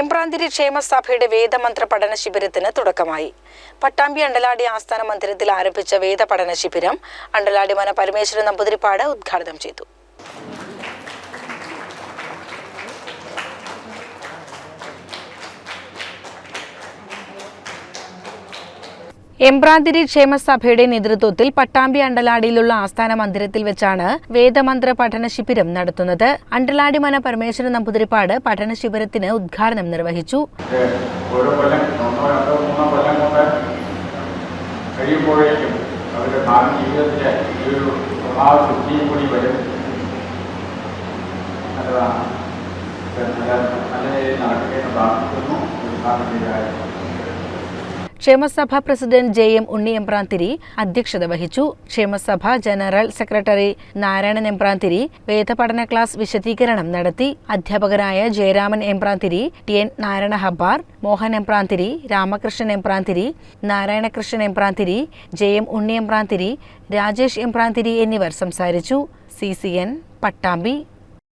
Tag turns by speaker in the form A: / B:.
A: എംബ്രാന്തിരി ക്ഷേമസഭയുടെ വേദമന്ത്ര പഠന ശിബിരത്തിന് തുടക്കമായി. പട്ടാമ്പി അണ്ടലാടി ആസ്ഥാന മന്ദിരത്തിൽ ആരംഭിച്ച വേദ പഠന ശിബിരം അണ്ടലാടി മന പരമേശ്വരൻ നമ്പൂതിരിപ്പാട് ഉദ്ഘാടനം ചെയ്തു. എംബ്രാന്തിരി ക്ഷേമസഭയുടെ നേതൃത്വത്തിൽ പട്ടാമ്പി അണ്ടലാടിയിലുള്ള ആസ്ഥാന മന്ദിരത്തിൽ വെച്ചാണ് വേദമന്ത്ര പഠന ശിബിരം നടത്തുന്നത്. അണ്ടലാടി മന പരമേശ്വരൻ നമ്പൂതിരിപ്പാട് പഠന ശിബിരത്തിന് ഉദ്ഘാടനം നിർവഹിച്ചു.
B: ഇത് ഓരോ കൊല്ലം ഒന്നോ രണ്ടോ മൂന്നോ കൊല്ലം കൊണ്ട് കഴിയുമ്പോഴേക്കും അവരുടെ ഭാവി ജീവിതത്തിലെ ഈ ഒരു സ്വഭാവ ശുദ്ധിയും കൂടി വരും. നല്ലതാണ്. ഇത് നല്ല നല്ല രീതിയിൽ നടക്കുകയെന്ന് പ്രാർത്ഥിക്കുന്നു.
A: ക്ഷേമസഭ പ്രസിഡന്റ് ജെ എം ഉണ്ണി അധ്യക്ഷത വഹിച്ചു. ക്ഷേമസഭ ജനറൽ സെക്രട്ടറി നാരായണൻ എംപ്രാന്തിരി വേദപഠന ക്ലാസ് വിശദീകരണം നടത്തി. അധ്യാപകരായ Jayaraman Embranthiri T N Narayana Hebbar Mohan Embranthiri Ramakrishnan Embranthiri Narayanakrishnan Embranthiri J M Unni Rajesh Embranthiri എന്നിവർ സംസാരിച്ചു. C C N Pattambi